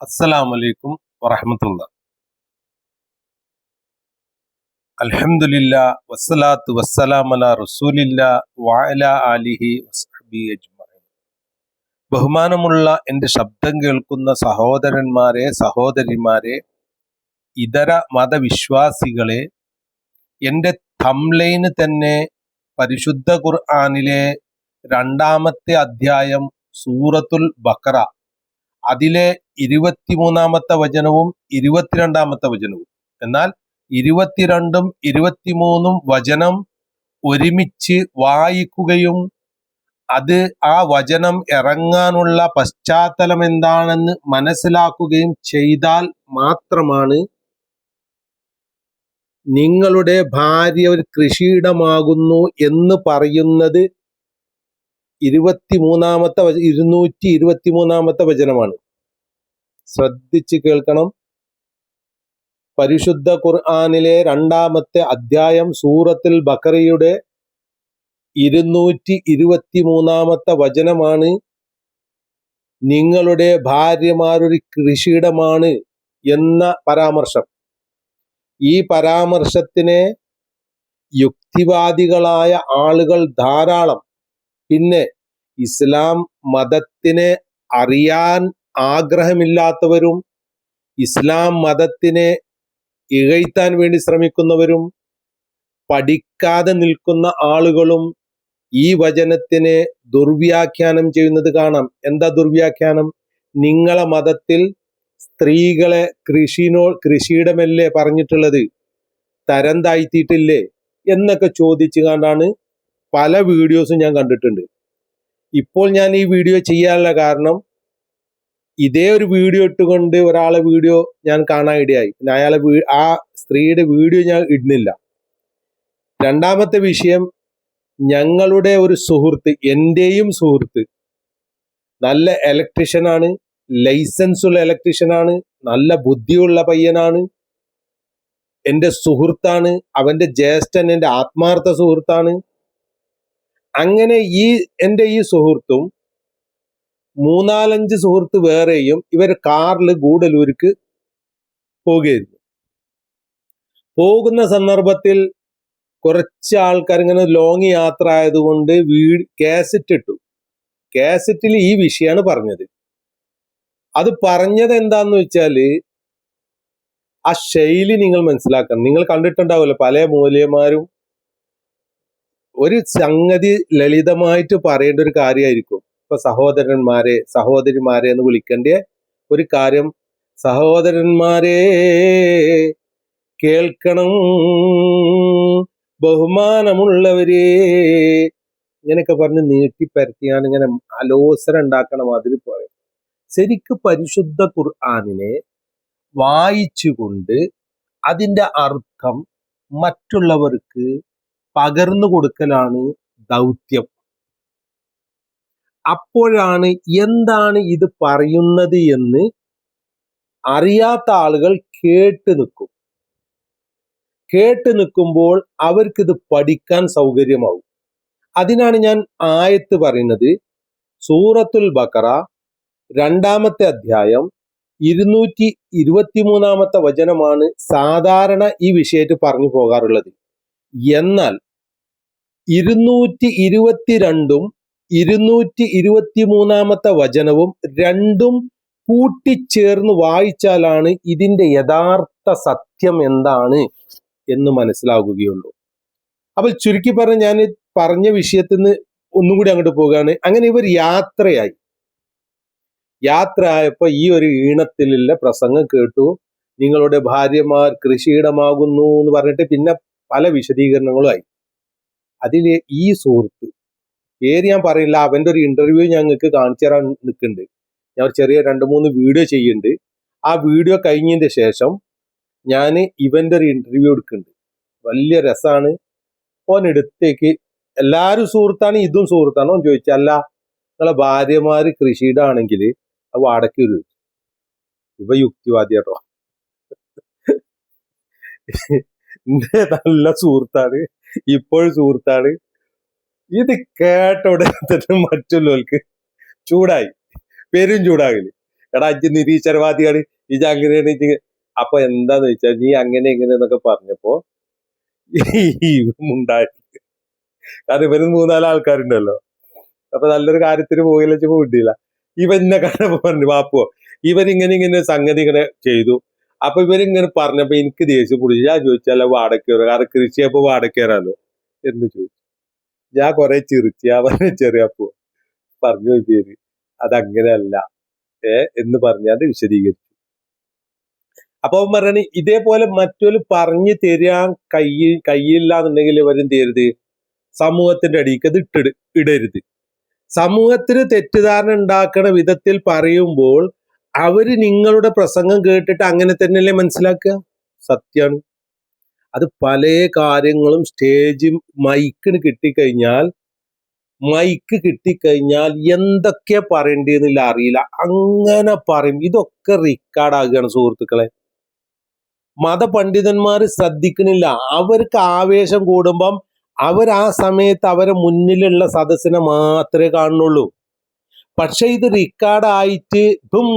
അസ്സലാമു അലൈക്കും വറഹമത്തുള്ള. അലഹമില്ല വസ്സലാത്ത് വസ്സലാമല റസൂലില്ല വായല ആലിഹി വസ്ഹബി ബഹുമാനമുള്ള എന്റെ ശബ്ദം കേൾക്കുന്ന സഹോദരന്മാരെ സഹോദരിമാരെ ഇതര മതവിശ്വാസികളെ എന്റെ തംലൈന് തന്നെ പരിശുദ്ധ ഖുർആാനിലെ രണ്ടാമത്തെ അധ്യായം സൂറത്തുൽ ബക്കറ അതിലെ ഇരുപത്തിമൂന്നാമത്തെ വചനവും ഇരുപത്തിരണ്ടാമത്തെ വചനവും. എന്നാൽ ഇരുപത്തിരണ്ടും ഇരുപത്തിമൂന്നും വചനം ഒരുമിച്ച് വായിക്കുകയും അത് ആ വചനം ഇറങ്ങാനുള്ള പശ്ചാത്തലം എന്താണെന്ന് മനസ്സിലാക്കുകയും ചെയ്താൽ മാത്രമാണ് നിങ്ങളുടെ ഭാര്യ ഒരു കൃഷിയിടമാകുന്നു എന്ന് പറയുന്നത് ഇരുപത്തിമൂന്നാമത്തെ ഇരുന്നൂറ്റി ഇരുപത്തിമൂന്നാമത്തെ വചനമാണ്. ശ്രദ്ധിച്ച് കേൾക്കണം. പരിശുദ്ധ ഖുർആാനിലെ രണ്ടാമത്തെ അധ്യായം സൂറത്തിൽ ബക്കറിയുടെ ഇരുന്നൂറ്റി ഇരുപത്തി മൂന്നാമത്തെ വചനമാണ് നിങ്ങളുടെ ഭാര്യമാരൊരു കൃഷിയിടമാണ് എന്ന പരാമർശം. ഈ പരാമർശത്തിനെ യുക്തിവാദികളായ ആളുകൾ ധാരാളം. പിന്നെ ഇസ്ലാം മതത്തിനെ അറിയാൻ ആഗ്രഹമില്ലാത്തവരും ഇസ്ലാം മതത്തിനെ ഇഴയ്ത്താൻ വേണ്ടി ശ്രമിക്കുന്നവരും പഠിക്കാതെ നിൽക്കുന്ന ആളുകളും ഈ വചനത്തിനെ ദുർവ്യാഖ്യാനം ചെയ്യുന്നത് കാണാം. എന്താ ദുർവ്യാഖ്യാനം? നിങ്ങളെ മതത്തിൽ സ്ത്രീകളെ കൃഷിനോ കൃഷിയിടമല്ലേ പറഞ്ഞിട്ടുള്ളത്. തരം താഴ്ത്തിയിട്ടില്ലേ? എന്നൊക്കെ ചോദിച്ചു കണ്ടാണ് പല വീഡിയോസും ഞാൻ കണ്ടിട്ടുണ്ട്. ഇപ്പോൾ ഞാൻ ഈ വീഡിയോ ചെയ്യാനുള്ള കാരണം ഇതേ ഒരു വീഡിയോ ഇട്ടുകൊണ്ട് ഒരാളെ വീഡിയോ ഞാൻ കാണാൻ ഇടയായി. പിന്നെ അയാളെ ആ സ്ത്രീയുടെ വീഡിയോ ഞാൻ ഇടുന്നില്ല. രണ്ടാമത്തെ വിഷയം ഞങ്ങളുടെ ഒരു സുഹൃത്ത് എന്റെയും സുഹൃത്ത് നല്ല ഇലക്ട്രീഷ്യനാണ് ലൈസൻസ് ഉള്ള ഇലക്ട്രീഷ്യനാണ് നല്ല ബുദ്ധിയുള്ള പയ്യനാണ്. എന്റെ സുഹൃത്താണ് അവന്റെ ജ്യേഷ്ഠൻ എന്റെ ആത്മാർത്ഥ സുഹൃത്താണ്. അങ്ങനെ ഈ എന്റെ ഈ സുഹൃത്തും മൂന്നാലഞ്ച് സുഹൃത്ത് വേറെയും ഇവർ കാറിൽ ഗൂഡലൂർക്ക് പോകുകയായിരുന്നു പോകുന്ന സന്ദർഭത്തിൽ കുറച്ച് ആൾക്കാർ ഇങ്ങനെ ലോങ് യാത്ര ആയതുകൊണ്ട് വീട് കാസറ്റ് ഇട്ടു. കാസറ്റിൽ ഈ വിഷയമാണ് പറഞ്ഞത്. അത് പറഞ്ഞത് എന്താന്ന് വെച്ചാൽ ആ ശൈലി നിങ്ങൾ മനസ്സിലാക്കണം. നിങ്ങൾ കണ്ടിട്ടുണ്ടാവുമല്ലോ പല മൂല്യന്മാരും ഒരു സംഗതി ലളിതമായിട്ട് പറയേണ്ട ഒരു കാര്യമായിരിക്കും. ഇപ്പൊ സഹോദരന്മാരെ സഹോദരിമാരെ എന്ന് വിളിക്കേണ്ട ഒരു കാര്യം സഹോദരന്മാരെ കേൾക്കണം. ബഹുമാനമുള്ളവരെ ഇങ്ങനെയൊക്കെ പറഞ്ഞ് നീട്ടിപ്പരത്തിയാണ് ഇങ്ങനെ അലോസരം ഉണ്ടാക്കണ മാതിരി പറയും ശരിക്ക് പരിശുദ്ധ ഖുർആാനിനെ വായിച്ചുകൊണ്ട് അതിന്റെ അർത്ഥം മറ്റുള്ളവർക്ക് പകർന്നു കൊടുക്കലാണ് ദൗത്യം. അപ്പോഴാണ് എന്താണ് ഇത് പറയുന്നത് എന്ന് അറിയാത്ത ആളുകൾ കേട്ട് നിൽക്കും. കേട്ട് നിൽക്കുമ്പോൾ അവർക്കിത് പഠിക്കാൻ സൗകര്യമാവും. അതിനാണ് ഞാൻ ആയത്ത് പറയുന്നത്. സൂറത്തുൽ ബക്കറ രണ്ടാമത്തെ അധ്യായം ഇരുന്നൂറ്റി ഇരുപത്തിമൂന്നാമത്തെ വചനമാണ് സാധാരണ ഈ വിഷയത്തിൽ പറഞ്ഞു പോകാറുള്ളത്. എന്നാൽ ഇരുന്നൂറ്റി ഇരുപത്തിരണ്ടും ഇരുന്നൂറ്റി ഇരുപത്തി മൂന്നാമത്തെ വചനവും രണ്ടും കൂട്ടിച്ചേർന്ന് വായിച്ചാലാണ് ഇതിന്റെ യഥാർത്ഥ സത്യം എന്താണ് എന്ന് മനസ്സിലാകുകയുള്ളൂ അപ്പോൾ ചുരുക്കി പറഞ്ഞ ഞാൻ പറഞ്ഞ വിഷയത്തിൽ നിന്ന് ഒന്നുകൂടി അങ്ങോട്ട് പോവുകയാണ് അങ്ങനെ ഇവർ യാത്രയായി. യാത്ര ആയപ്പോ ഈ ഒരു ഈണത്തിലുള്ള പ്രസംഗം കേട്ടു. നിങ്ങളുടെ ഭാര്യമാർ കൃഷിയിടമാകുന്നു എന്ന് പറഞ്ഞിട്ട് പിന്നെ പല വിശദീകരണങ്ങളുമായി അതിൽ ഈ സുഹൃത്ത് പേര് ഞാൻ പറയില്ല. അവന്റെ ഒരു ഇന്റർവ്യൂ ഞങ്ങൾക്ക് കാണിച്ചു തരാൻ നിൽക്കുന്നുണ്ട്. ഞാൻ ചെറിയ രണ്ട് മൂന്ന് വീഡിയോ ചെയ്യുന്നുണ്ട്. ആ വീഡിയോ കഴിഞ്ഞതിന്റെ ശേഷം ഞാൻ ഇവന്റെ ഒരു ഇന്റർവ്യൂ എടുക്കുന്നുണ്ട്. വലിയ രസമാണ്. ഓൻ എടുത്തേക്ക് എല്ലാവരും സുഹൃത്താണ് ഇതും സുഹൃത്താണോ. ഓൻ ചോദിച്ചു അല്ല നിങ്ങളെ ഭാര്യമാർ കൃഷിയിടാണെങ്കിൽ അത് വാടക്ക് ചോദിച്ചു ഇവ യുക്തിവാദി കേട്ടോ നല്ല സുഹൃത്താണ്. ഇപ്പോഴും സുഹൃത്താണ്. ഇത് കേട്ട ഉടനെ തന്നെ മറ്റുള്ളവർക്ക് ചൂടായി. പെരും ചൂടാകൽ. എടാ അജി നിരീശ്വരവാദിയാണ്. ഇത് അങ്ങനെയാണ് ഇത് അപ്പൊ എന്താന്ന് വെച്ചാൽ നീ അങ്ങനെ ഇങ്ങനെ എന്നൊക്കെ പറഞ്ഞപ്പോ ഉണ്ടായി കാരണം ഇവന് മൂന്നാൽ ആൾക്കാരുണ്ടല്ലോ. അപ്പൊ നല്ലൊരു കാര്യത്തിന് പോയില്ല വെച്ച് പോയിട്ടില്ല ഇവൻ എന്നെ കണ്ടപ്പോ പറഞ്ഞു വാപ്പോ ഇവൻ ഇങ്ങനെ ഇങ്ങനെ സംഗതി ഇങ്ങനെ ചെയ്തു. അപ്പൊ ഇവരിങ്ങനെ പറഞ്ഞപ്പോ എനിക്ക് ദേഷ്യം പിടിച്ചു. ഞാൻ ചോദിച്ചാൽ വാടകയ്ക്ക് കാരണം കൃഷിയപ്പോ വാടക കയറാലോ? എന്ന് ചോദിച്ചു. ഞാൻ കുറെ ചിരിച്ചു ഞാൻ പറഞ്ഞ ചെറിയപ്പോ പറഞ്ഞു നോക്കിയത് അതങ്ങനെയല്ല. ഏ എന്ന് പറഞ്ഞാൽ വിശദീകരിച്ചു. അപ്പൊ അവൻ പറയണ ഇതേപോലെ മറ്റൊരു പറഞ്ഞു തരാൻ കയ്യിൽ കയ്യില്ല എന്നുണ്ടെങ്കിൽ ഇവരും തരുത് സമൂഹത്തിന്റെ അടിക്ക് അത് ഇട്ടിട് ഇടരുത്. സമൂഹത്തിന് തെറ്റിദ്ധാരണ ഉണ്ടാക്കണ വിധത്തിൽ പറയുമ്പോൾ അവർ നിങ്ങളുടെ പ്രസംഗം കേട്ടിട്ട് അങ്ങനെ തന്നെയല്ലേ മനസ്സിലാക്കുക? സത്യാണ്. അത് പല കാര്യങ്ങളും സ്റ്റേജ് മൈക്കിന് കിട്ടിക്കഴിഞ്ഞാൽ മൈക്ക് കിട്ടിക്കഴിഞ്ഞാൽ എന്തൊക്കെ പറയേണ്ടതെന്നില്ല അറിയില്ല. അങ്ങനെ പറയും. ഇതൊക്കെ റെക്കോർഡ് സുഹൃത്തുക്കളെ. മതപണ്ഡിതന്മാർ ശ്രദ്ധിക്കണില്ല. അവർക്ക് ആവേശം കൂടുമ്പം അവർ ആ സമയത്ത് അവരെ മുന്നിലുള്ള സദസ്സിനെ മാത്രമേ കാണുന്നുള്ളൂ. പക്ഷെ ഇത് റെക്കോർഡ് ആയിട്ട്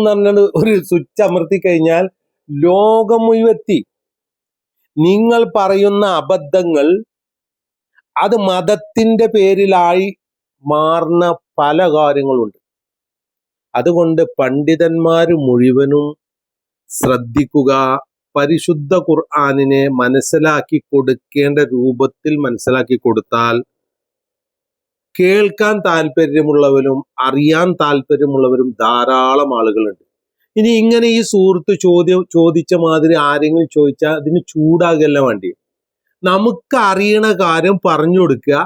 നല്ല ഒരു സ്വിച്ച് അമർത്തി കഴിഞ്ഞാൽ ലോകം മുഴുവെത്തി നിങ്ങൾ പറയുന്ന അബദ്ധങ്ങൾ അത് മതത്തിന്റെ പേരിലായി മാറുന്ന പല കാര്യങ്ങളുണ്ട്. അതുകൊണ്ട് പണ്ഡിതന്മാർ മുഴുവനും ശ്രദ്ധിക്കുക പരിശുദ്ധ ഖുർആാനിനെ മനസ്സിലാക്കി കൊടുക്കേണ്ട രൂപത്തിൽ മനസ്സിലാക്കി കൊടുത്താൽ കേൾക്കാൻ താല്പര്യമുള്ളവരും അറിയാൻ താല്പര്യമുള്ളവരും ധാരാളം ആളുകളുണ്ട്. ഇനി ഇങ്ങനെ ഈ സുഹൃത്ത് ചോദ്യം ചോദിച്ച മാതിരി ആരെങ്കിലും ചോദിച്ചാൽ അതിന് ചൂടാകല്ല വേണ്ടി? നമുക്ക് അറിയണ കാര്യം പറഞ്ഞു കൊടുക്കുക.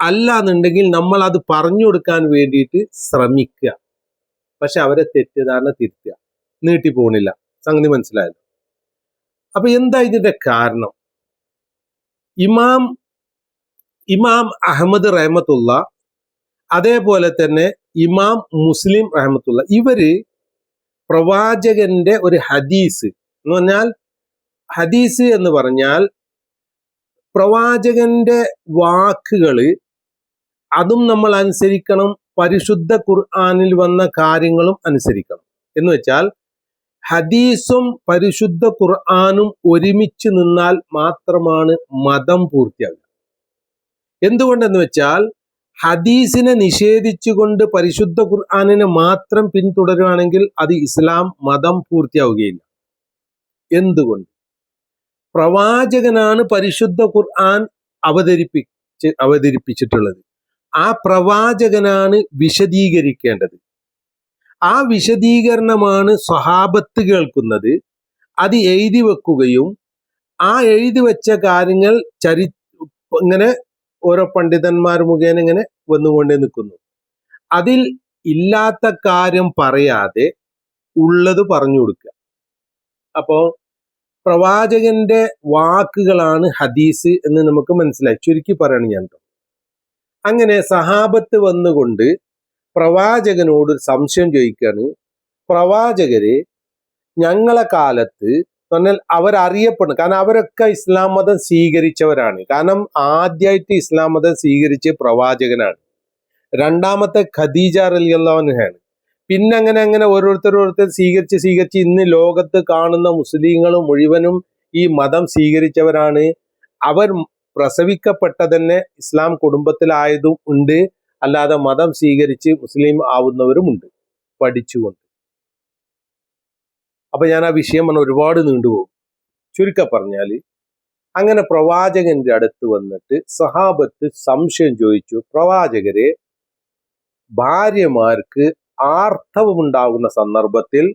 അല്ല എന്നുണ്ടെങ്കിൽ നമ്മൾ അത് പറഞ്ഞു കൊടുക്കാൻ വേണ്ടിയിട്ട് ശ്രമിക്കുക. പക്ഷെ അവരെ തെറ്റിദ്ധാരണ തിരുത്തുക. നീട്ടി പോണില്ല. സംഗതി മനസ്സിലായത് അപ്പൊ എന്താ ഇതിന്റെ കാരണം? ഇമാം ഇമാം അഹമ്മദ് റഹമത്തുള്ള അതേപോലെ തന്നെ ഇമാം മുസ്ലിം റഹമത്തുള്ള ഇവർ പ്രവാചകന്റെ ഒരു ഹദീസ്. എന്ന് പറഞ്ഞാൽ ഹദീസ് എന്ന് പറഞ്ഞാൽ പ്രവാചകന്റെ വാക്കുകൾ അതും നമ്മൾ അനുസരിക്കണം പരിശുദ്ധ ഖുർആാനിൽ വന്ന കാര്യങ്ങളും അനുസരിക്കണം. എന്ന് വെച്ചാൽ ഹദീസും പരിശുദ്ധ ഖുർആാനും ഒരുമിച്ച് നിന്നാൽ മാത്രമാണ് മതം പൂർത്തിയാകുക എന്തുകൊണ്ടെന്ന് വെച്ചാൽ ഹദീസിനെ നിഷേധിച്ചുകൊണ്ട് പരിശുദ്ധ ഖുർആാനിനെ മാത്രം പിന്തുടരുകയാണെങ്കിൽ അത് ഇസ്ലാം മതം പൂർത്തിയാവുകയില്ല. എന്തുകൊണ്ട്? പ്രവാചകനാണ് പരിശുദ്ധ ഖുർആൻ അവതരിപ്പിച്ച് അവതരിപ്പിച്ചിട്ടുള്ളത്. ആ പ്രവാചകനാണ് വിശദീകരിക്കേണ്ടത്. ആ വിശദീകരണമാണ് സ്വഹാബത്ത് കേൾക്കുന്നത്. അത് എഴുതി വെക്കുകയും ആ എഴുതി വെച്ച കാര്യങ്ങൾ ചരി ഇങ്ങനെ ഓരോ പണ്ഡിതന്മാർ മുഖേന ഇങ്ങനെ വന്നുകൊണ്ടേ നിൽക്കുന്നു. അതിൽ ഇല്ലാത്ത കാര്യം പറയാതെ ഉള്ളത് പറഞ്ഞു കൊടുക്കുക. അപ്പോൾ പ്രവാചകന്റെ വാക്കുകളാണ് ഹദീസ് എന്ന് നമുക്ക് മനസ്സിലായി. ചുരുക്കി പറയണം ഞാൻ അങ്ങനെ സഹാബത്ത് വന്നുകൊണ്ട് പ്രവാചകനോട് സംശയം ചോദിക്കുകയാണ്. പ്രവാചകര് ഞങ്ങളെ കാലത്ത് പറഞ്ഞാൽ അവരറിയപ്പെടുന്നു. കാരണം അവരൊക്കെ ഇസ്ലാം മതം സ്വീകരിച്ചവരാണ്. കാരണം ആദ്യമായിട്ട് ഇസ്ലാം മതം സ്വീകരിച്ച പ്രവാചകനാണ്. രണ്ടാമത്തെ ഖദീജ റലിയല്ലാഹുനാണ് പിന്നെ അങ്ങനെ അങ്ങനെ ഓരോരുത്തർ ഓരോരുത്തർ സ്വീകരിച്ച് സ്വീകരിച്ച് ഇന്ന് ലോകത്ത് കാണുന്ന മുസ്ലിങ്ങൾ മുഴുവനും ഈ മതം സ്വീകരിച്ചവരാണ്. അവർ പ്രസവിക്കപ്പെട്ട തന്നെ ഇസ്ലാം കുടുംബത്തിലായതും ഉണ്ട്. അല്ലാതെ മതം സ്വീകരിച്ച് മുസ്ലിം ആവുന്നവരും ഉണ്ട്. പഠിച്ചുകൊണ്ട്. അപ്പൊ ഞാൻ ആ വിഷയം പറഞ്ഞ ഒരുപാട് നീണ്ടുപോകും. ചുരുക്ക പറഞ്ഞാൽ അങ്ങനെ പ്രവാചകന്റെ അടുത്ത് വന്നിട്ട് സഹാബത്ത് സംശയം ചോദിച്ചു പ്രവാചകരെ ഭാര്യമാർക്ക് ആർത്തവമുണ്ടാകുന്ന സന്ദർഭത്തിൽ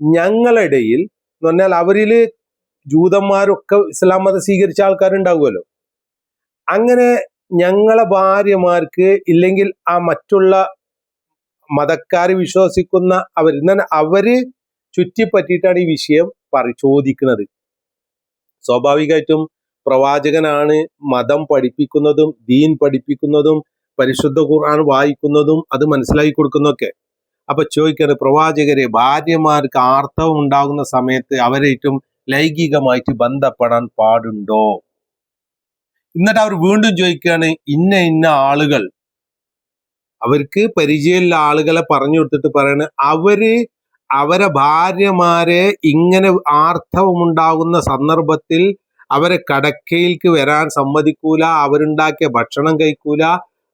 ഞങ്ങളിടയിൽ എന്ന് പറഞ്ഞാൽ അവരിൽ ജൂതന്മാരൊക്കെ ഇസ്ലാം മതം സ്വീകരിച്ച ആൾക്കാരുണ്ടാവുമല്ലോ അങ്ങനെ ഞങ്ങളെ ഭാര്യമാർക്ക് ഇല്ലെങ്കിൽ ആ മറ്റുള്ള മതക്കാർ വിശ്വസിക്കുന്ന അവർ അവർ ചുറ്റിപ്പറ്റിയിട്ടാണ് ഈ വിഷയം പറ ചോദിക്കുന്നത്. സ്വാഭാവികമായിട്ടും പ്രവാചകനാണ് മതം പഠിപ്പിക്കുന്നതും ദീൻ പഠിപ്പിക്കുന്നതും പരിശുദ്ധ ഖുർആൻ വായിക്കുന്നതും അത് മനസ്സിലാക്കി കൊടുക്കുന്നൊക്കെ അപ്പൊ ചോദിക്കാണ് പ്രവാചകരെ ഭാര്യമാർക്ക് ആർത്തവം ഉണ്ടാകുന്ന സമയത്ത് അവരേറ്റവും ലൈംഗികമായിട്ട് ബന്ധപ്പെടാൻ പാടുണ്ടോ? എന്നിട്ട് അവർ വീണ്ടും ചോദിക്കുകയാണ് ഇന്ന ഇന്ന ആളുകൾ. അവർക്ക് പരിചയമുള്ള ആളുകളെ പറഞ്ഞു കൊടുത്തിട്ട് പറയാണ് അവർ അവരെ ഭാര്യമാരെ ഇങ്ങനെ ആർത്തവമുണ്ടാകുന്ന സന്ദർഭത്തിൽ അവരെ കടക്കയിലേക്ക് വരാൻ സമ്മതിക്കൂല അവരുണ്ടാക്കിയ ഭക്ഷണം കഴിക്കൂല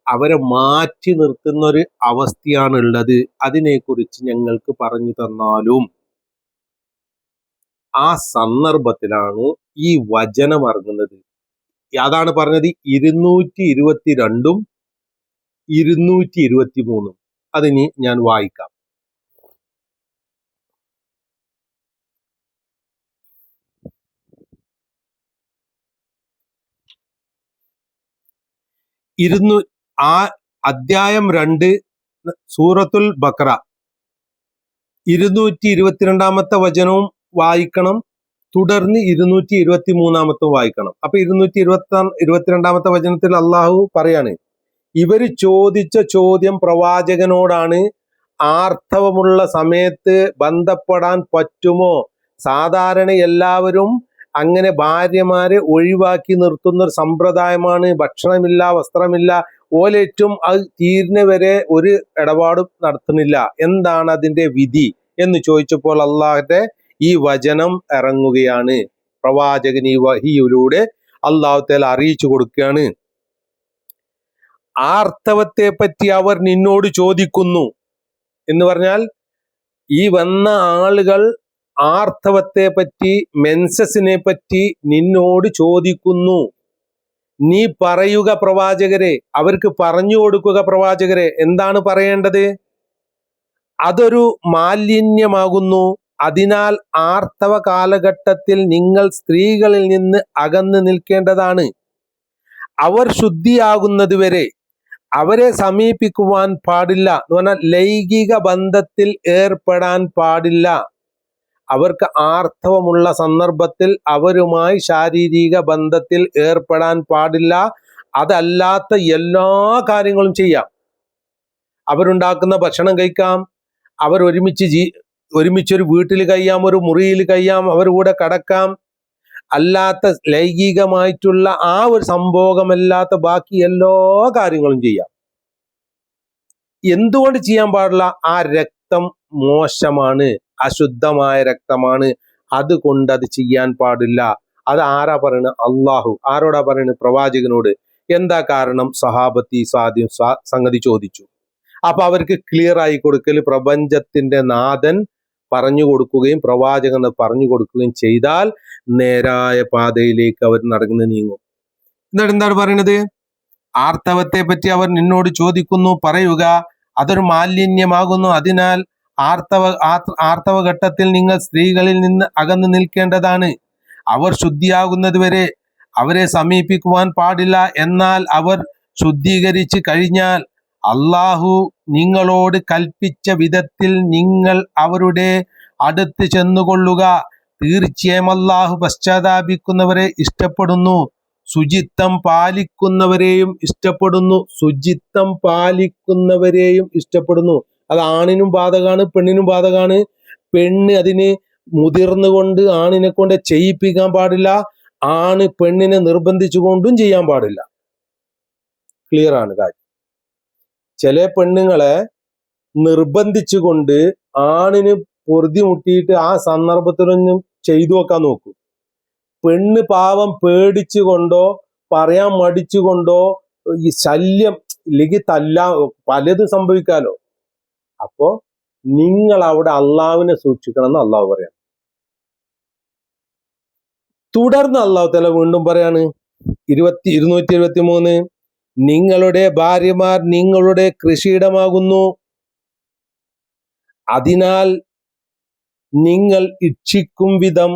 അവരെ മാറ്റി നിർത്തുന്ന ഒരു അവസ്ഥയാണ് ഉള്ളത് അതിനെക്കുറിച്ച് ഞങ്ങൾക്ക് പറഞ്ഞു തന്നാലും. ആ സന്ദർഭത്തിലാണ് ഈ വചനം ഇറങ്ങുന്നത്. അതാണ് പറഞ്ഞത് ഇരുന്നൂറ്റി ഇരുപത്തി രണ്ടും ഇരുന്നൂറ്റി ഇരുപത്തി മൂന്നും അതിന് ഞാൻ വായിക്കാം. ഇരുന്നൂ ആ അദ്ധ്യായം രണ്ട് സൂറത്തുൽ ബക്ര ഇരുന്നൂറ്റി ഇരുപത്തിരണ്ടാമത്തെ വചനവും വായിക്കണം. തുടർന്ന് ഇരുന്നൂറ്റി ഇരുപത്തി മൂന്നാമത്തും വായിക്കണം. അപ്പൊ ഇരുന്നൂറ്റി ഇരുപത്തി ഇരുപത്തിരണ്ടാമത്തെ വചനത്തിൽ അള്ളാഹു പറയാണ് ഇവർ ചോദിച്ച ചോദ്യം പ്രവാചകനോടാണ് ആർത്തവമുള്ള സമയത്ത് ബന്ധപ്പെടാൻ പറ്റുമോ? സാധാരണ എല്ലാവരും അങ്ങനെ ഭാര്യമാരെ ഒഴിവാക്കി നിർത്തുന്ന ഒരു സമ്പ്രദായമാണ്. ഭക്ഷണമില്ല വസ്ത്രമില്ല ഓലേറ്റും അത് തീരുന്ന വരെ ഒരു ഇടപാടും നടത്തുന്നില്ല. എന്താണ് അതിന്റെ വിധി എന്ന് ചോദിച്ചപ്പോൾ അള്ളാഹിന്റെ ഈ വചനം ഇറങ്ങുകയാണ്. പ്രവാചകൻ ഈ വഹിയിലൂടെ അള്ളാഹുത്തേൽ അറിയിച്ചു കൊടുക്കുകയാണ്. ആർത്തവത്തെ പറ്റി അവർ നിന്നോട് ചോദിക്കുന്നു എന്ന് പറഞ്ഞാൽ ഈ വന്ന ആളുകൾ ആർത്തവത്തെ പറ്റി മെൻസസിനെ പറ്റി നിന്നോട് ചോദിക്കുന്നു. നീ പറയുക പ്രവാചകരെ അവർക്ക് പറഞ്ഞു കൊടുക്കുക പ്രവാചകരെ എന്താണ് പറയേണ്ടത്? അതൊരു മാലിന്യമാകുന്നു. അതിനാൽ ആർത്തവ കാലഘട്ടത്തിൽ നിങ്ങൾ സ്ത്രീകളിൽ നിന്ന് അകന്നു നിൽക്കേണ്ടതാണ്. അവർ ശുദ്ധിയാകുന്നത് വരെ അവരെ സമീപിക്കുവാൻ പാടില്ല എന്ന് പറഞ്ഞാൽ ലൈംഗിക ബന്ധത്തിൽ ഏർപ്പെടാൻ പാടില്ല. അവർക്ക് ആർത്തവമുള്ള സന്ദർഭത്തിൽ അവരുമായി ശാരീരിക ബന്ധത്തിൽ ഏർപ്പെടാൻ പാടില്ല. അതല്ലാത്ത എല്ലാ കാര്യങ്ങളും ചെയ്യാം. അവരുണ്ടാക്കുന്ന ഭക്ഷണം കഴിക്കാം. അവർ ഒരുമിച്ച് ജീ ഒരുമിച്ചൊരു വീട്ടിൽ കഴിയാം ഒരു മുറിയിൽ കഴിയാം അവർ കൂടെ കടക്കാം. അല്ലാത്ത ലൈംഗികമായിട്ടുള്ള ആ ഒരു സംഭോഗമല്ലാത്ത ബാക്കി എല്ലാ കാര്യങ്ങളും ചെയ്യാം. എന്തുകൊണ്ട് ചെയ്യാൻ പാടില്ല? ആ രക്തം മോശമാണ്. അശുദ്ധമായ രക്തമാണ്. അതുകൊണ്ട് അത് ചെയ്യാൻ പാടില്ല. അത് ആരാ പറയണ? അള്ളാഹു. ആരോടാ പറയണ? പ്രവാചകനോട്. എന്താ കാരണം? സഹാബത്തി സാദ്യം സംഗതി ചോദിച്ചു. അപ്പൊ അവർക്ക് ക്ലിയർ ആയി കൊടുക്കൽ പ്രപഞ്ചത്തിന്റെ നാഥൻ പറഞ്ഞു കൊടുക്കുകയും പ്രവാചകൻ പറഞ്ഞു കൊടുക്കുകയും ചെയ്താൽ നേരായ പാതയിലേക്ക് അവർ നടന്ന് നീങ്ങും. എന്നിട്ട് എന്താണ് പറയുന്നത് ആർത്തവത്തെ പറ്റി അവർ നിന്നോട് ചോദിക്കുന്നു. പറയുക. അതൊരു മാലിന്യമാകുന്നു. അതിനാൽ ആർത്തവ ആർത്തവ ഘട്ടത്തിൽ നിങ്ങൾ സ്ത്രീകളിൽ നിന്ന് അകന്നു നിൽക്കേണ്ടതാണ്. അവർ ശുദ്ധിയാകുന്നത് വരെ അവരെ സമീപിക്കുവാൻ പാടില്ല. എന്നാൽ അവർ ശുദ്ധീകരിച്ച് കഴിഞ്ഞാൽ അള്ളാഹു നിങ്ങളോട് കൽപ്പിച്ച വിധത്തിൽ നിങ്ങൾ അവരുടെ അടുത്ത് ചെന്നുകൊള്ളുക. തീർച്ചയായും അള്ളാഹു പശ്ചാത്താപിക്കുന്നവരെ ഇഷ്ടപ്പെടുന്നു. ശുചിത്വം പാലിക്കുന്നവരെയും ഇഷ്ടപ്പെടുന്നു. ശുചിത്വം പാലിക്കുന്നവരെയും ഇഷ്ടപ്പെടുന്നു. അത് ആണിനും ബാധകമാണ് പെണ്ണിനും ബാധകമാണ് പെണ്ണ് അതിന് മുതിർന്നുകൊണ്ട് ആണിനെ കൊണ്ട് ചെയ്യിപ്പിക്കാൻ പാടില്ല. ആണ് പെണ്ണിനെ നിർബന്ധിച്ചുകൊണ്ടും ചെയ്യാൻ പാടില്ല. ക്ലിയർ ആണ് കാര്യം. ചില പെണ്ണുങ്ങളെ നിർബന്ധിച്ചുകൊണ്ട് ആണിന് പൊറുതി മുട്ടിയിട്ട് ആ സന്ദർഭത്തിലൊന്നും ചെയ്തു വെക്കാൻ നോക്കും. പെണ്ണ് പാവം പേടിച്ചുകൊണ്ടോ പറയാൻ മടിച്ചുകൊണ്ടോ ഈ ശല്യം ഇല്ലെങ്കിൽ തല്ല പലതും സംഭവിക്കാലോ. അപ്പോ നിങ്ങൾ അവിടെ അള്ളാവിനെ സൂക്ഷിക്കണം എന്ന് അള്ളാഹു പറയാം തുടർന്ന് അള്ളാഹു തല വീണ്ടും പറയാണ് ഇരുപത്തി ഇരുന്നൂറ്റി ഇരുപത്തി മൂന്ന് നിങ്ങളുടെ ഭാര്യമാർ നിങ്ങളുടെ കൃഷിയിടമാകുന്നു. അതിനാൽ നിങ്ങൾ ഇച്ഛിക്കും വിധം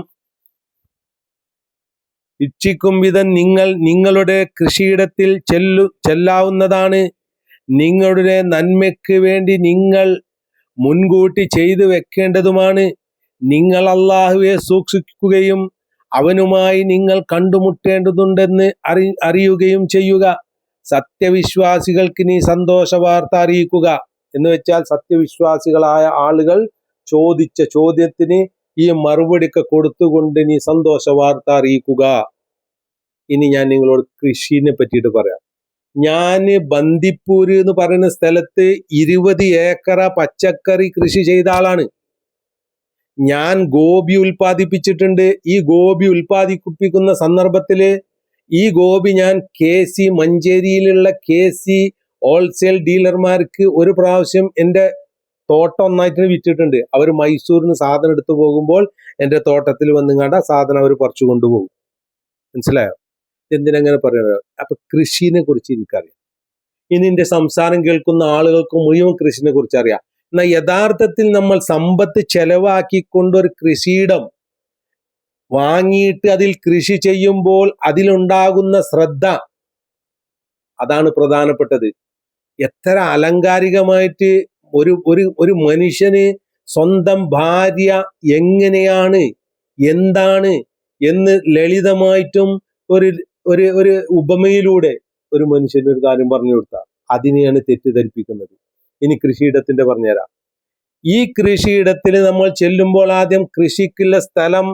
ഇച്ഛിക്കും വിധം നിങ്ങൾ നിങ്ങളുടെ കൃഷിയിടത്തിൽ ചെല്ലു ചെല്ലാവുന്നതാണ്. നിങ്ങളുടെ നന്മയ്ക്ക് വേണ്ടി നിങ്ങൾ മുൻകൂട്ടി ചെയ്തു വെക്കേണ്ടതുമാണ്. നിങ്ങൾ അള്ളാഹുവെ സൂക്ഷിക്കുകയും അവനുമായി നിങ്ങൾ കണ്ടുമുട്ടേണ്ടതുണ്ടെന്ന് അറി അറിയുകയും ചെയ്യുക. സത്യവിശ്വാസികൾക്ക് നീ സന്തോഷ വാർത്ത അറിയിക്കുക. എന്ന് വെച്ചാൽ സത്യവിശ്വാസികളായ ആളുകൾ ചോദിച്ച ചോദ്യത്തിന് ഈ മറുപടിയൊക്കെ കൊടുത്തുകൊണ്ട് നീ സന്തോഷ വാർത്ത അറിയിക്കുക. ഇനി ഞാൻ നിങ്ങളോട് കൃഷിനെ പറ്റിയിട്ട് പറയാം. ഞാൻ ബന്ദിപ്പൂര് എന്ന് പറയുന്ന സ്ഥലത്ത് ഇരുപത് ഏക്കറ പച്ചക്കറി കൃഷി ചെയ്ത ആളാണ്. ഞാൻ ഗോപി ഉൽപ്പാദിപ്പിച്ചിട്ടുണ്ട്. ഈ ഗോപി ഉൽപ്പാദിപ്പിക്കുന്ന സന്ദർഭത്തിൽ ഈ ഗോപി ഞാൻ കെ സി മഞ്ചേരിയിലുള്ള കെ സി ഹോൾസെയിൽ ഡീലർമാർക്ക് ഒരു പ്രാവശ്യം എന്റെ തോട്ടം ഒന്നായിട്ട് വിറ്റിട്ടുണ്ട്. അവർ മൈസൂരിൽ നിന്ന് സാധനം എടുത്തു പോകുമ്പോൾ എന്റെ തോട്ടത്തിൽ വന്നുങ്ങാണ്ട് സാധനം അവർ പറിച്ചു കൊണ്ടുപോകും. മനസ്സിലായോ? എന്തിനങ്ങനെ പറയുന്നത് അപ്പൊ കൃഷിനെ കുറിച്ച് എനിക്കറിയാം. ഇനി എന്റെ സംസാരം കേൾക്കുന്ന ആളുകൾക്ക് മുഴുവൻ കൃഷിനെ കുറിച്ച് അറിയാം. എന്നാൽ യഥാർത്ഥത്തിൽ നമ്മൾ സമ്പത്ത് ചെലവാക്കിക്കൊണ്ട് ഒരു കൃഷിയിടം വാങ്ങിയിട്ട് അതിൽ കൃഷി ചെയ്യുമ്പോൾ അതിലുണ്ടാകുന്ന ശ്രദ്ധ അതാണ് പ്രധാനപ്പെട്ടത്. എത്ര അലങ്കാരികമായിട്ട് ഒരു ഒരു ഒരു മനുഷ്യന് സ്വന്തം ഭാര്യ എങ്ങനെയാണ് എന്താണ് എന്ന് ലളിതമായിട്ടും ഒരു ഒരു ഒരു ഉപമയിലൂടെ ഒരു മനുഷ്യന് ഒരു കാര്യം പറഞ്ഞു കൊടുത്താൽ അതിനെയാണ് തെറ്റിദ്ധരിപ്പിക്കുന്നത്. ഇനി കൃഷിയിടത്തിന്റെ പറഞ്ഞുതരാം. ഈ കൃഷിയിടത്തിൽ നമ്മൾ ചെല്ലുമ്പോൾ ആദ്യം കൃഷിക്കുള്ള സ്ഥലം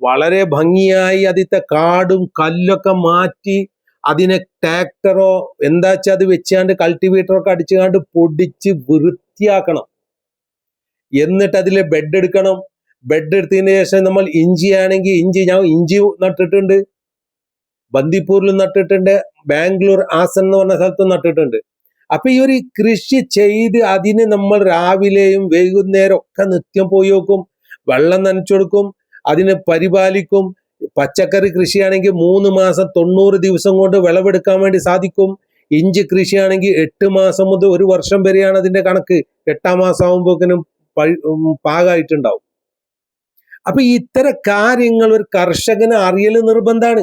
വളരെ ഭംഗിയായി അതിത്തെ കാടും കല്ലൊക്കെ മാറ്റി അതിനെ ട്രാക്ടറോ എന്താ വെച്ചാൽ അത് വെച്ചാണ്ട് കൾട്ടിവേറ്ററൊക്കെ അടിച്ചുകാണ്ട് പൊടിച്ച് വൃത്തിയാക്കണം. എന്നിട്ട് അതിൽ ബെഡ് എടുക്കണം. ബെഡ് എടുത്തതിന് ശേഷം നമ്മൾ ഇഞ്ചി ആണെങ്കിൽ ഇഞ്ചി ഞാൻ ഇഞ്ചി നട്ടിട്ടുണ്ട്. ബന്ദിപ്പൂരിൽ നട്ടിട്ടുണ്ട് ബാംഗ്ലൂർ ആസൻ എന്ന് പറഞ്ഞ സ്ഥലത്തും നട്ടിട്ടുണ്ട്. അപ്പൊ ഈ ഒരു കൃഷി ചെയ്ത് അതിന് നമ്മൾ രാവിലെയും വൈകുന്നേരം ഒക്കെ നിത്യം പോയി നോക്കും വെള്ളം നനച്ചു കൊടുക്കും അതിനെ പരിപാലിക്കും. പച്ചക്കറി കൃഷിയാണെങ്കിൽ മൂന്ന് മാസം തൊണ്ണൂറ് ദിവസം കൊണ്ട് വിളവെടുക്കാൻ വേണ്ടി സാധിക്കും. ഇഞ്ചി കൃഷിയാണെങ്കിൽ എട്ട് മാസം മുതൽ ഒരു വർഷം വരെയാണ് അതിന്റെ കണക്ക്. എട്ടാം മാസം ആകുമ്പോക്കിനും പാകമായിട്ടുണ്ടാവും അപ്പൊ ഇത്തരം കാര്യങ്ങൾ ഒരു കർഷകന് അറിയൽ നിർബന്ധമാണ്.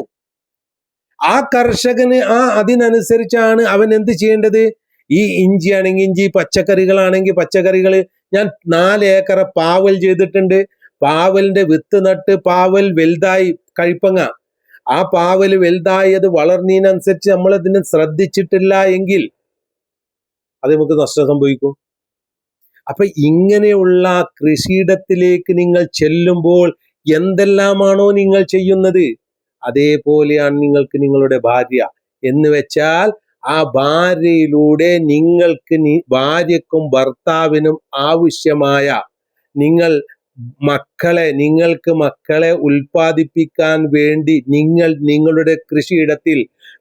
ആ കർഷകന് ആ അതിനനുസരിച്ചാണ് അവൻ എന്ത് ചെയ്യേണ്ടത്? ഈ ഇഞ്ചി ആണെങ്കിൽ ഇഞ്ചി പച്ചക്കറികളാണെങ്കിൽ പച്ചക്കറികൾ. ഞാൻ നാല് ഏക്കർ പാവൽ ചെയ്തിട്ടുണ്ട്. പാവലിന്റെ വിത്ത് നട്ട് പാവൽ വലുതായി കഴിപ്പങ്ങ ആ പാവൽ വലുതായി അത് വളർന്നതിനനുസരിച്ച് നമ്മൾ അതിനെ ശ്രദ്ധിച്ചിട്ടില്ല എങ്കിൽ അത് നമുക്ക് നഷ്ടം സംഭവിക്കും. അപ്പൊ ഇങ്ങനെയുള്ള കൃഷിയിടത്തിലേക്ക് നിങ്ങൾ ചെല്ലുമ്പോൾ എന്തെല്ലാമാണോ നിങ്ങൾ ചെയ്യുന്നത്? അതേപോലെയാണ് നിങ്ങൾക്ക് നിങ്ങളുടെ ഭാര്യ. എന്ന് വെച്ചാൽ ആ ഭാര്യയിലൂടെ നിങ്ങൾക്ക് ഭാര്യക്കും ഭർത്താവിനും ആവശ്യമായ നിങ്ങൾ മക്കളെ നിങ്ങൾക്ക് മക്കളെ ഉൽപ്പാദിപ്പിക്കാൻ വേണ്ടി നിങ്ങൾ നിങ്ങളുടെ കൃഷിയിടത്തിൽ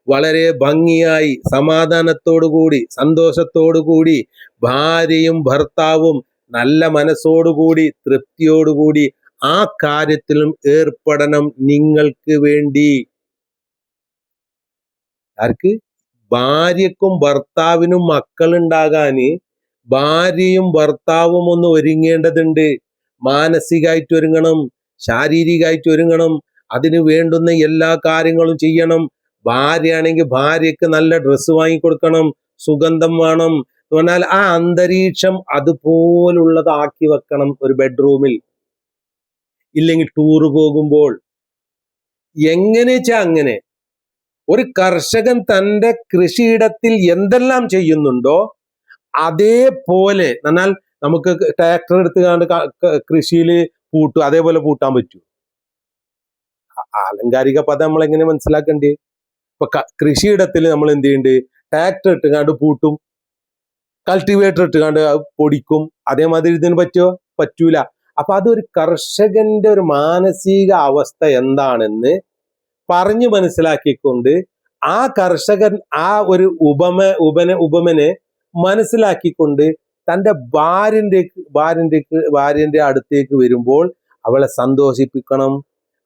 വളരെ ഭംഗിയായി സമാധാനത്തോടുകൂടി സന്തോഷത്തോടുകൂടി ഭാര്യയും ഭർത്താവും നല്ല മനസ്സോടുകൂടി തൃപ്തിയോടുകൂടി ആ കാര്യത്തിലും ഏർപ്പെടണം നിങ്ങൾക്ക് വേണ്ടി. ആർക്ക്? ഭാര്യക്കും ഭർത്താവിനും മക്കളുണ്ടാകാന് ഭാര്യയും ഭർത്താവും ഒന്ന് ഒരുങ്ങേണ്ടതുണ്ട്. മാനസികമായിട്ട് ഒരുങ്ങണം ശാരീരികമായിട്ട് ഒരുങ്ങണം അതിന് വേണ്ടുന്ന എല്ലാ കാര്യങ്ങളും ചെയ്യണം. ഭാര്യയാണെങ്കിൽ ഭാര്യക്ക് നല്ല ഡ്രസ്സ് വാങ്ങിക്കൊടുക്കണം സുഗന്ധം വേണം എന്ന് പറഞ്ഞാൽ ആ അന്തരീക്ഷം അതുപോലുള്ളതാക്കി വെക്കണം ഒരു ബെഡ്റൂമിൽ ഇല്ലെങ്കിൽ ടൂർ പോകുമ്പോൾ എങ്ങനെ വെച്ചാ അങ്ങനെ? ഒരു കർഷകൻ തന്റെ കൃഷിയിടത്തിൽ എന്തെല്ലാം ചെയ്യുന്നുണ്ടോ അതേപോലെ എന്നാൽ നമുക്ക് ട്രാക്ടർ എടുത്ത് കണ്ട് കൃഷിയിൽ പൂട്ടും അതേപോലെ പൂട്ടാൻ പറ്റൂ. ആലങ്കാരിക പദം നമ്മൾ എങ്ങനെ മനസ്സിലാക്കണ്ടേ ഇപ്പൊ കൃഷിയിടത്തിൽ നമ്മൾ എന്ത് ചെയ്യുന്നുണ്ട് ട്രാക്ടർ ഇട്ടുകാണ്ട് പൂട്ടും കൾട്ടിവേറ്റർ ഇട്ട് ഇട്ടുകാണ്ട് പൊടിക്കും. അതേമാതിരി ഇതിന് പറ്റുമോ പറ്റൂല. അപ്പൊ അതൊരു കർഷകന്റെ ഒരു മാനസിക അവസ്ഥ എന്താണെന്ന് പറഞ്ഞു മനസ്സിലാക്കിക്കൊണ്ട് ആ കർഷകൻ ആ ഒരു ഉപമ ഉപന ഉപമനെ മനസ്സിലാക്കിക്കൊണ്ട് തന്റെ ഭാര്യന്റെ ഭാര്യന്റെ ഭാര്യന്റെ അടുത്തേക്ക് വരുമ്പോൾ അവളെ സന്തോഷിപ്പിക്കണം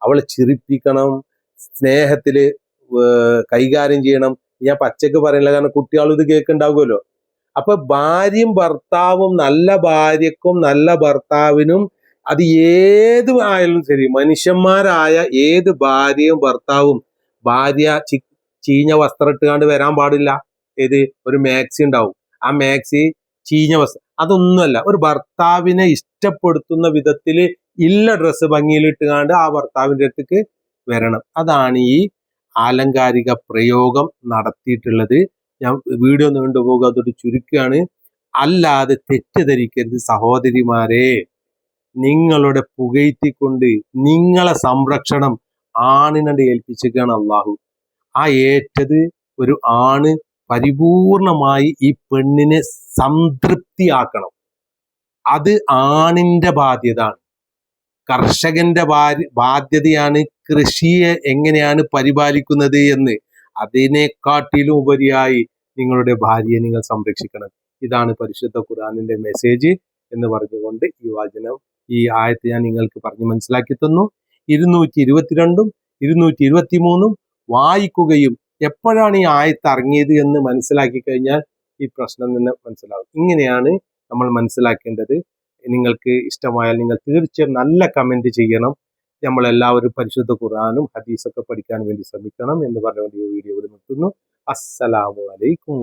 അവളെ ചിരിപ്പിക്കണം സ്നേഹത്തിൽ കൈകാര്യം ചെയ്യണം. ഞാൻ പച്ചക്ക് പറയില്ല കാരണം കുട്ടികൾ ഇത് കേൾക്കുണ്ടാവുമല്ലോ. അപ്പൊ ഭാര്യയും ഭർത്താവും നല്ല ഭാര്യക്കും നല്ല ഭർത്താവിനും അത് ഏത് ആയാലും ശരി മനുഷ്യന്മാരായ ഏത് ഭാര്യയും ഭർത്താവും ഭാര്യ ചീഞ്ഞ വസ്ത്രം ഇട്ടുകാണ്ട് വരാൻ പാടില്ല. ഏത്? ഒരു മാക്സി ഉണ്ടാവും. ആ മാക്സി ചീഞ്ഞ വസ്ത്രം അതൊന്നുമല്ല ഒരു ഭർത്താവിനെ ഇഷ്ടപ്പെടുത്തുന്ന വിധത്തിൽ ഇല്ല ഡ്രസ്സ് ഭംഗിയിലിട്ടുകാണ്ട് ആ ഭർത്താവിന്റെ അടുത്തേക്ക് വരണം. അതാണ് ഈ ആലങ്കാരിക പ്രയോഗം നടത്തിയിട്ടുള്ളത്. ഞാൻ വീഡിയോ നീണ്ടുപോകുക അതോട് ചുരുക്കുകയാണ്. അല്ലാതെ തെറ്റിദ്ധരിക്കരുത് സഹോദരിമാരെ. നിങ്ങളുടെ പുകഴ്ത്തിക്കൊണ്ട് നിങ്ങളെ സംരക്ഷണം ആണിനണ്ട് ഏൽപ്പിച്ചിരിക്കുകയാണ് അള്ളാഹു. ആ ഏറ്റത് ഒരു ആണ് പരിപൂർണമായി ഈ പെണ്ണിനെ സംതൃപ്തിയാക്കണം. അത് ആണിന്റെ ബാധ്യതയാണ് കർഷകന്റെ ബാധ്യതയാണ് കൃഷിയെ എങ്ങനെയാണ് പരിപാലിക്കുന്നത് എന്ന്. അതിനെക്കാട്ടിലും ഉപരിയായി നിങ്ങളുടെ ഭാര്യയെ നിങ്ങൾ സംരക്ഷിക്കണം. ഇതാണ് പരിശുദ്ധ ഖുറാനിന്റെ മെസ്സേജ് എന്ന് പറഞ്ഞുകൊണ്ട് ഈ വചനം ഈ ആയത്ത് ഞാൻ നിങ്ങൾക്ക് പറഞ്ഞു മനസ്സിലാക്കി തന്നു. ഇരുന്നൂറ്റി ഇരുപത്തിരണ്ടും ഇരുന്നൂറ്റി ഇരുപത്തി മൂന്നും വായിക്കുകയും എപ്പോഴാണ് ഈ ആയത്ത് ഇറങ്ങിയത് എന്ന് മനസ്സിലാക്കി കഴിഞ്ഞാൽ ഈ പ്രശ്നം തന്നെ മനസ്സിലാവും. ഇങ്ങനെയാണ് നമ്മൾ മനസ്സിലാക്കേണ്ടത്. നിങ്ങൾക്ക് ഇഷ്ടമായാൽ നിങ്ങൾ തീർച്ചയായും നല്ല കമന്റ് ചെയ്യണം. നമ്മൾ എല്ലാവരും പരിശുദ്ധ ഖുർആാനും ഹദീസൊക്കെ പഠിക്കാൻ വേണ്ടി ശ്രമിക്കണം എന്ന് പറഞ്ഞുകൊണ്ട് ഈ വീഡിയോ ഇവിടെ നിർത്തുന്നു. അസ്സലാമു അലൈക്കും